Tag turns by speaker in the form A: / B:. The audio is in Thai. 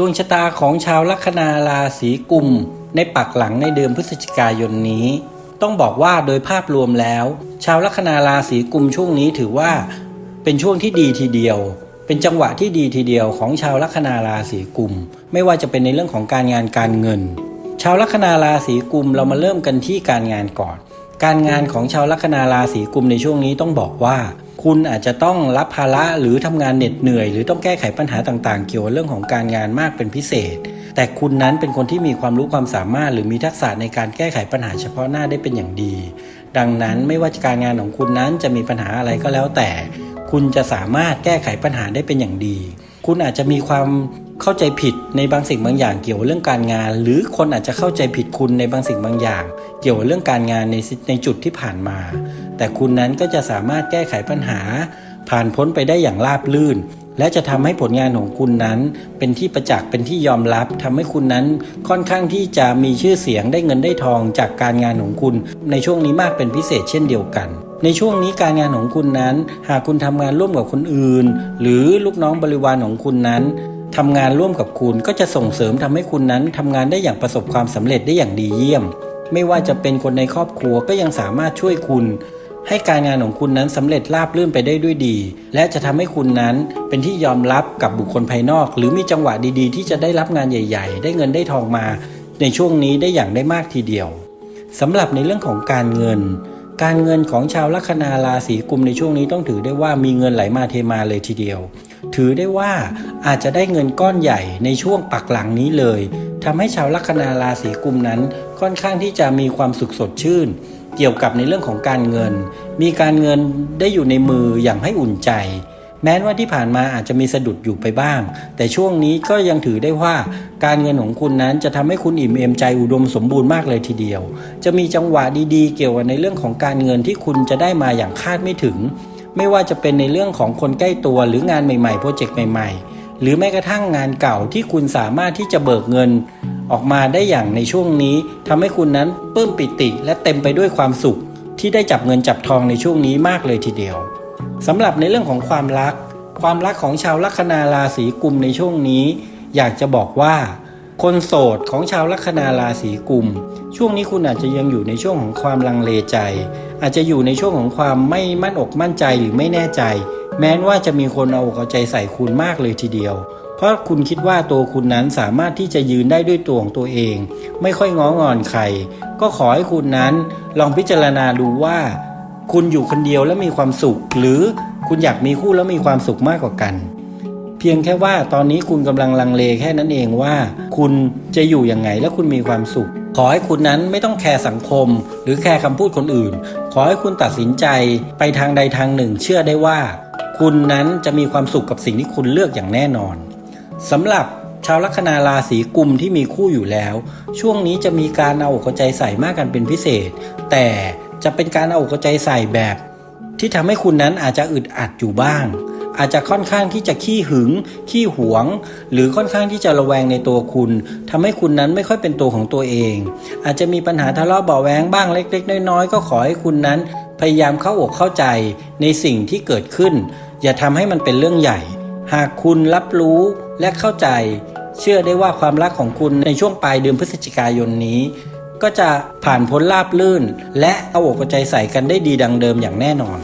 A: ดวงชะตาของชาวลัคนาราศีกุม ในปักหลังในเดือนพฤศจิกายนนี้ ต้องบอกว่าโดยภาพรวมแล้ว ชาวลัคนาราศีกุมช่วงนี้ถือว่า เป็นช่วงที่ดีทีเดียว เป็นจังหวะที่ดีทีเดียวของชาวลัคนาราศีกุม ไม่ว่าจะเป็นในเรื่องของการงานการเงิน ชาวลัคนาราศีกุมเรามาเริ่มกันที่การงานก่อน การงานของชาวลัคนาราศีกุมในช่วงนี้ต้องบอกว่า คุณอาจจะต้องรับภาระหรือทำงานเหน็ดเหนื่อย หรือต้องแก้ไขปัญหาต่างๆ เกี่ยวกับเรื่องของการงานมากเป็นพิเศษ แต่คุณนั้นเป็นคนที่มีความรู้ความสามารถ หรือมีทักษะในการแก้ไขปัญหาเฉพาะหน้าได้เป็นอย่างดี ดังนั้นไม่ว่าการงานของคุณนั้นจะมีปัญหาอะไรก็แล้วแต่ คุณจะสามารถแก้ไขปัญหาได้เป็นอย่างดี คุณอาจจะมีความเข้าใจผิดในบางสิ่งบางอย่างเกี่ยวเรื่องการงาน หรือคนอาจจะเข้าใจผิดคุณในบางสิ่งบางอย่าง เกี่ยวเรื่องการงานในในจุดที่ผ่านมา แต่คุณนั้นก็จะสามารถแก้ไขปัญหา ผ่านพ้นไปได้อย่างราบลื่น และจะทำให้ผลงานของคุณนั้น เป็นที่ประจักษ์เป็นที่ยอมรับทำให้คุณนั้นค่อนข้างที่จะมีชื่อเสียงได้เงินได้ทองจากการงานของคุณ ในช่วงนี้มากเป็นพิเศษเช่นเดียวกันในช่วงนี้การงานของคุณนั้น หากคุณทำงานร่วมกับคนอื่น หรือลูกน้องบริวารของคุณนั้นทำงานร่วมกับคุณก็จะส่งเสริมทำให้คุณนั้นทำงานได้อย่างประสบความสำเร็จได้อย่างดีเยี่ยม ไม่ว่าจะเป็นคนในครอบครัวก็ยังสามารถช่วยคุณ ให้การงานของคุณนั้นสำเร็จราบรื่นไปได้ด้วยดี และจะทำให้คุณนั้นเป็นที่ยอมรับกับบุคคลภายนอก หรือมีจังหวะดีๆ ที่จะได้รับงานใหญ่ ๆ ได้เงินได้ทองมา ในช่วงนี้ได้อย่างได้มากทีเดียวสำหรับในเรื่องของการเงิน การเงินของชาวลัคนาราศีกุมในช่วงนี้ต้องถือได้ว่ามีเงินไหลมาเทมาเลยทีเดียว ถือได้ว่าอาจจะได้เงินก้อนใหญ่ในช่วงปักหลังนี้เลยทำให้ชาวลัคนาราศีกุมนั้นค่อนข้างที่จะมีความสุขสดชื่น เกี่ยวกับในเรื่องของการเงิน มีการเงินได้อยู่ในมืออย่างให้อุ่นใจ แม้ว่าที่ผ่านมาอาจจะมีสะดุดอยู่ไปบ้าง แต่ช่วงนี้ก็ยังถือได้ว่าการเงินของคุณนั้นจะทำให้คุณอิ่มเอมใจอุดมสมบูรณ์มากเลยทีเดียว จะมีจังหวะดีๆ เกี่ยวกับในเรื่องของการเงินที่คุณจะได้มาอย่างคาดไม่ถึง ไม่ว่าจะเป็นในเรื่องของคนใกล้ตัวหรืองานใหม่ๆโปรเจกต์ใหม่ ๆ หรือแม้กระทั่งงานเก่าที่คุณสามารถที่จะเบิกเงิน ออกมาได้อย่างในช่วงนี้ทำให้คุณนั้นปลื้มปิติและเต็มไปด้วยความสุข ที่ได้จับเงินจับทองในช่วงนี้มากเลยทีเดียวสำหรับในเรื่องของความรัก ความรักของชาวลัคนาราศีกุมในช่วงนี้ อยากจะบอกว่า คนโสดของชาวลัคนาราศีกุม ช่วงนี้คุณอาจจะยังอยู่ในช่วงของความลังเลใจ อาจจะอยู่ในช่วงของความไม่มั่นอกมั่นใจหรือไม่แน่ใจ แม้ว่าจะมีคนเอาอกเอาใจใส่คุณมากเลยทีเดียว เพราะคุณคิดว่าตัวคุณนั้นสามารถที่จะยืนได้ด้วยตัวของตัวเอง ไม่ค่อยง้องอนใคร ก็ขอให้คุณนั้นลองพิจารณาดูว่า คุณอยู่คนเดียวแล้วมีความสุข หรือคุณอยากมีคู่แล้วมีความสุขมากกว่ากัน เพียงแค่ว่าตอนนี้คุณกำลังลังเลแค่นั้นเองว่า คุณจะอยู่ยังไงและคุณมีความสุข ขอให้คุณนั้นไม่ต้องแคร์สังคม หรือแคร์คำพูดคนอื่น ขอให้คุณตัดสินใจไปทางใดทางหนึ่ง เชื่อได้ว่า คุณนั้นจะมีความสุขกับสิ่งที่คุณเลือกอย่างแน่นอนสำหรับชาวลัคนาราศีกุมที่มีคู่อยู่แล้ว ช่วงนี้จะมีการเอาอกเอาใจใส่มากกันเป็นพิเศษ แต่จะเป็นการเอาอกเอาใจใส่แบบ ที่ทำให้คุณนั้นอาจจะอึดอัดอยู่บ้าง อาจจะค่อนข้างที่จะขี้หึง ขี้หวง หรือค่อนข้างที่จะระแวงในตัวคุณทำให้คุณนั้นไม่ค่อยเป็นตัวของตัวเอง อาจจะมีปัญหาทะเลาะเบาแวงบ้างเล็ก ๆ น้อยๆก็ขอให้คุณนั้น พยายามเข้าอกเข้าใจในสิ่งที่เกิดขึ้น อย่าทำให้มันเป็นเรื่องใหญ่ หากคุณรับรู้และเข้าใจ เชื่อได้ว่าความรักของคุณในช่วงปลายเดือนพฤศจิกายนนี้ ก็จะผ่านพ้นราบลื่น และเอาอกเอาใจใส่กันได้ดีดังเดิมอย่างแน่นอน